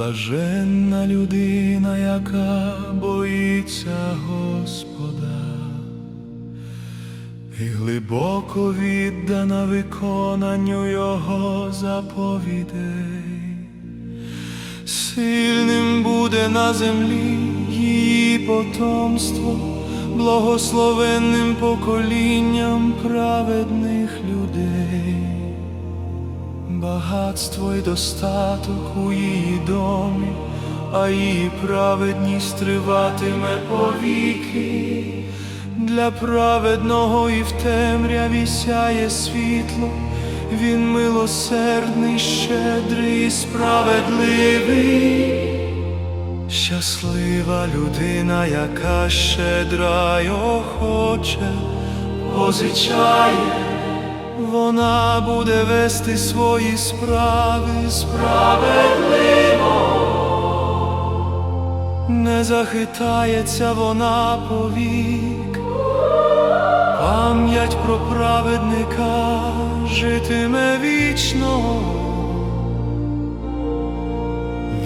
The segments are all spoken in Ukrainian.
Блаженна людина, яка боїться Господа, і глибоко віддана виконанню Його заповідей. Сильним буде на землі її потомство, благословенним поколінням праведних людей. Багатство й достаток у її домі, а її праведність триватиме повіки. Для праведного і в темряві сяє світло, він милосердний, щедрий і справедливий. Щаслива людина, яка щедра й охоче позичає. Вона буде вести свої справи справедливо, не захитається вона повік, пам'ять про праведника житиме вічно.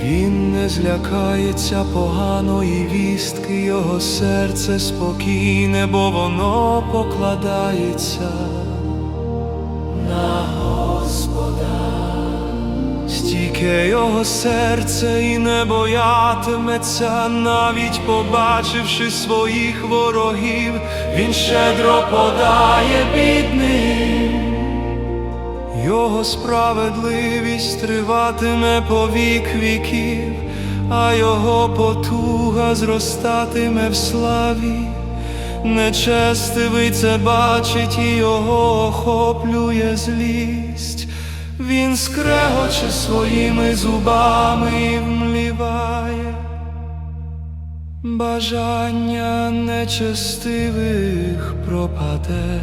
Він не злякається поганої вістки, його серце спокійне, бо воно покладається на Господа, стійке його серце і не боятиметься, навіть побачивши своїх ворогів, він щедро подає бідним. Його справедливість триватиме по вік віків, а його потуга зростатиме в славі. Нечестивий це бачить і його охоплює злість. Він скрегоче своїми зубами і вмліває. Бажання нечестивих пропаде.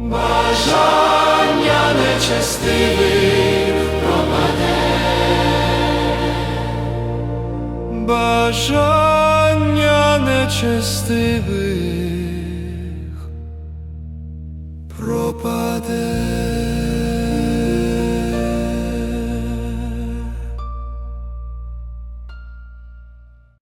Бажання нечестивих пропаде. Бажання нечестивих пропаде.